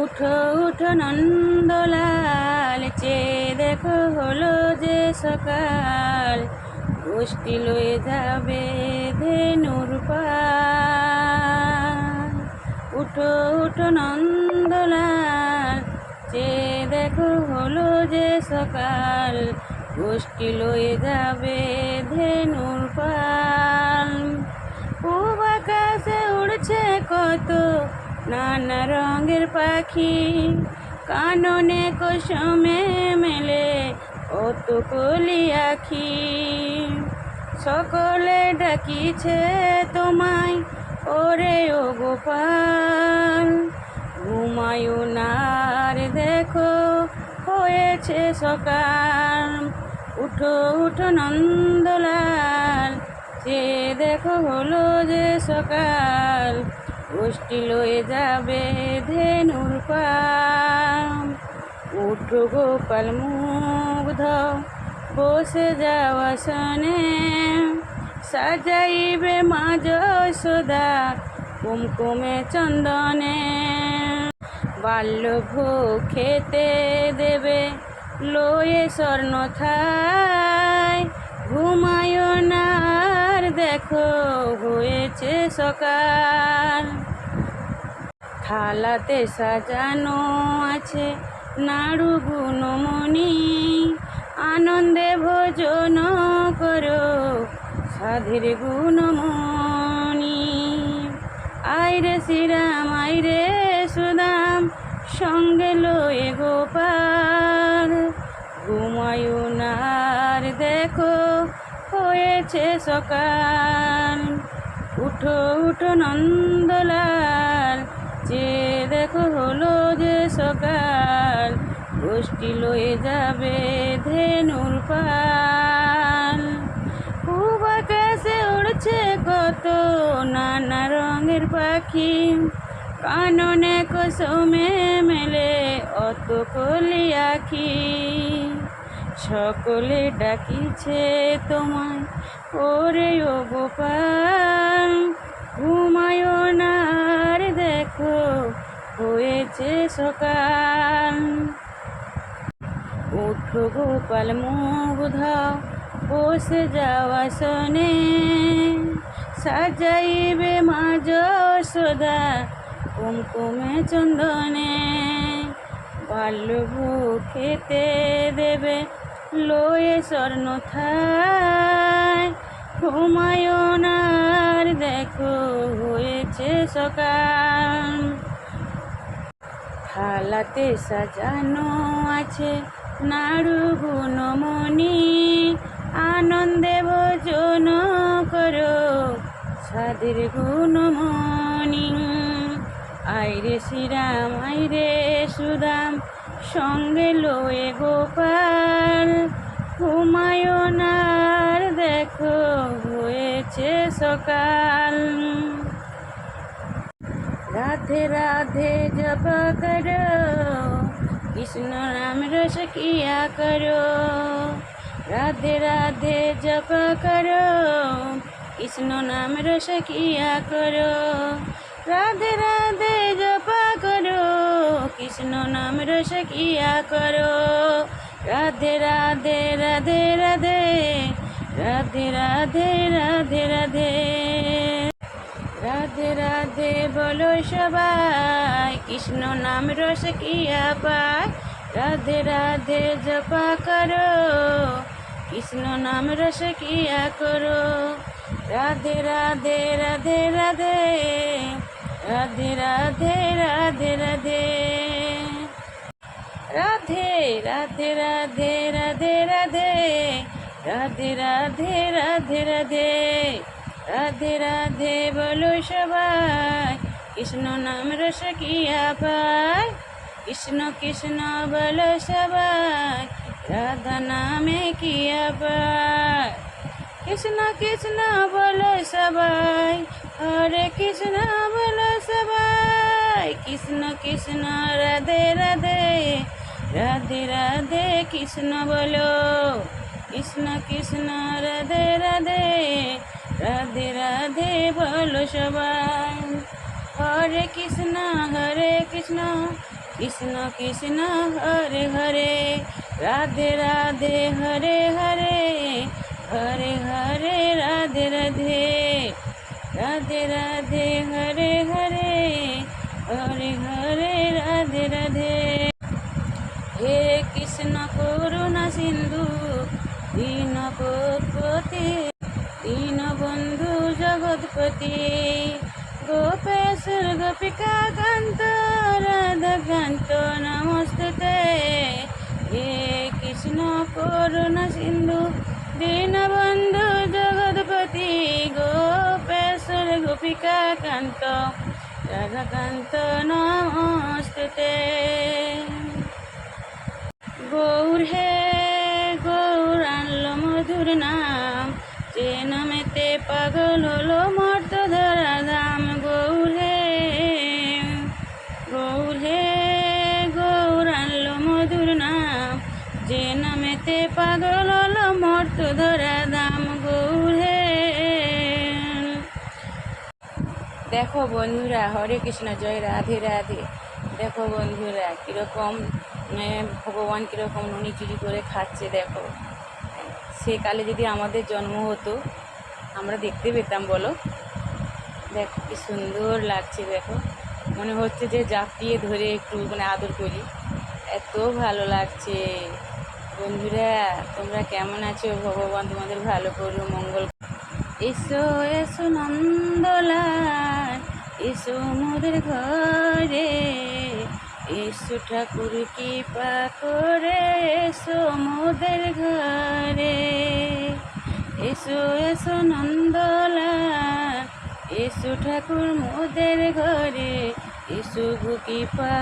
উঠো উঠো নন্দলাল, চেয়ে দেখো হলো যে সকাল। গোষ্ঠী লয়ে যাবে ধেনুর উঠো উঠো নন্দলাল, চেয়ে দেখো হলো যে সকাল। গোষ্ঠী লয়ে যাবে ধেনুর পাল। পূব আকাশে উড়ছে কত নানা রঙের পাখি কাননে কোসমে মেলে অত কলি আখি। সকলে ডাকিছে তোমায়, ওরে ও গোপাল। ঘুমায়ুনার দেখো, হয়েছে সকাল। উঠো উঠো নন্দলাল, যে দেখো হলো যে সকাল। গোষ্ঠী লয়ে যাবে ধেনুর পাম। গোপাল মুগ্ধ, বসে যাওয়া সনে সাজাইবে মা যশোদা কুমকুমে চন্দনে। বাল্য খেতে দেবে লয়ে স্বর্ণ থায় ঘুমায় না দেখো হয়েছে সকাল। থালাতে সাজানো আছে নাড়ু গুণমণি। আনন্দে ভোজন করো সাধের গুণমণি। আইরে শ্রীরাম আইরে সুদাম, সঙ্গে লয়ে গোপাল। ঘুমায়ুনার দেখো হয়েছে সকাল। উঠো উঠো নন্দলাল, যে দেখো হলো যে সকাল। গোষ্ঠী লয়ে যাবে ধেনুর পাল। খুব আকাশে উড়ছে কত নানা রঙের পাখি। কাননে কোসমে মেলে অত কলি আখি। সকলে ডাকিছে তোমায়। ওরে ও গোপাল, ঘুমায় না আর দেখো, হয়েছে সকাল। উঠো গোপাল মুগ্ধ, বসে যাওয়া শোনে সাজাইবে মাজ যশোদা কুমকুমে চন্দনে। বাল্যভ খেতে দেবে লয়ে স্বর্ণ থায় ঘুমায়নার দেখো হয়েছে সকাল। থালাতে সাজানো আছে নাড়ু গুণমণি। আনন্দে ভোজন করো সাদের গুণমণি। আইরে শ্রীরাম আইরে সুদাম সঙ্গে লয়ে গোপাল। ঘুমায়নার দেখো হয়েছে সকাল। রাধে রাধে জপ করো, কৃষ্ণ নাম রস কিয়া করো। রাধে রাধে জপ করো, কৃষ্ণ নাম রস কিয়া করো। রাধে রাধে রস কিয়া করো রাধে রাধে রাধে রাধে রাধে রাধে রাধে রাধে রাধে রাধে বলো সবাই কৃষ্ণ নাম রস কিয়া পায় রাধে রাধে জপা করো কৃষ্ণ নাম রস কিয়া করো রাধে রাধে রাধে রাধে রাধে রাধে রাধে রাধে রাধে রাধে রাধে রাধে রাধে রাধে রাধে রাধে রাধে রাধে রাধে বলো সবাই কৃষ্ণ নাম রস কিয়া পায় কৃষ্ণ কৃষ্ণ বলো সবাই রাধা নামে কিয়া পায় কৃষ্ণ কৃষ্ণ বলো সবাই হরে কৃষ্ণ বলো সবাই কৃষ্ণ কৃষ্ণ রাধে রাধে রাধে রাধে কৃষ্ণ বলো কৃষ্ণ কৃষ্ণ রাধে রাধে রাধে রাধে বলো সবাই হরে কৃষ্ণ হরে কৃষ্ণ কৃষ্ণ কৃষ্ণ হরে হরে রাধে রাধে হরে হরে হরে হরে রাধে রাধে রাধে রাধে হরে হরে হরে হরে দীন পতি দীন বন্ধু জগৎপতি। গোপেশ্বর গোপিকা, কান্ত, রাধা, কান্ত নমস্তে হে কৃষ্ণ, করুণা সিন্ধু, দীন বন্ধু জগৎপতি। গোপেশ্বর গোপিকা, কান্ত রাধাকান্ত নমস্তে গৌর হে নাম। যে নামেতে পাগল হলো মর্ত ধরা দাম গৌর হে গৌর হে গৌর আনলো মধুর নাম। যে নামেতে পাগল হলো মর্ত ধরা দাম গৌর হে দেখো বন্ধুরা, হরে কৃষ্ণ, জয় রাধে রাধে। দেখো বন্ধুরা, কীরকম ভগবান কীরকম নুনি চুরি করে খাচ্ছে, দেখো। সে কালে যদি আমাদের জন্ম হতো, আমরা দেখতে পেতাম, বলো। দেখো, কি সুন্দর লাগছে, দেখো। মনে হচ্ছে যে জাপিয়ে ধরে একটু মানে আদর করি। এত ভালো লাগছে। বন্ধুরা, তোমরা কেমন আছো? ভগবান তোমাদের ভালো করো মঙ্গল এসো এসো নন্দলাল, এসো মোদের ঘরে। এসো ঠাকুর কৃপা করে। এসো মোদের ঘরে। এসো এসো নন্দলাল এসো ঠাকুর মোদের ঘরে। এসো ভুকি কৃপা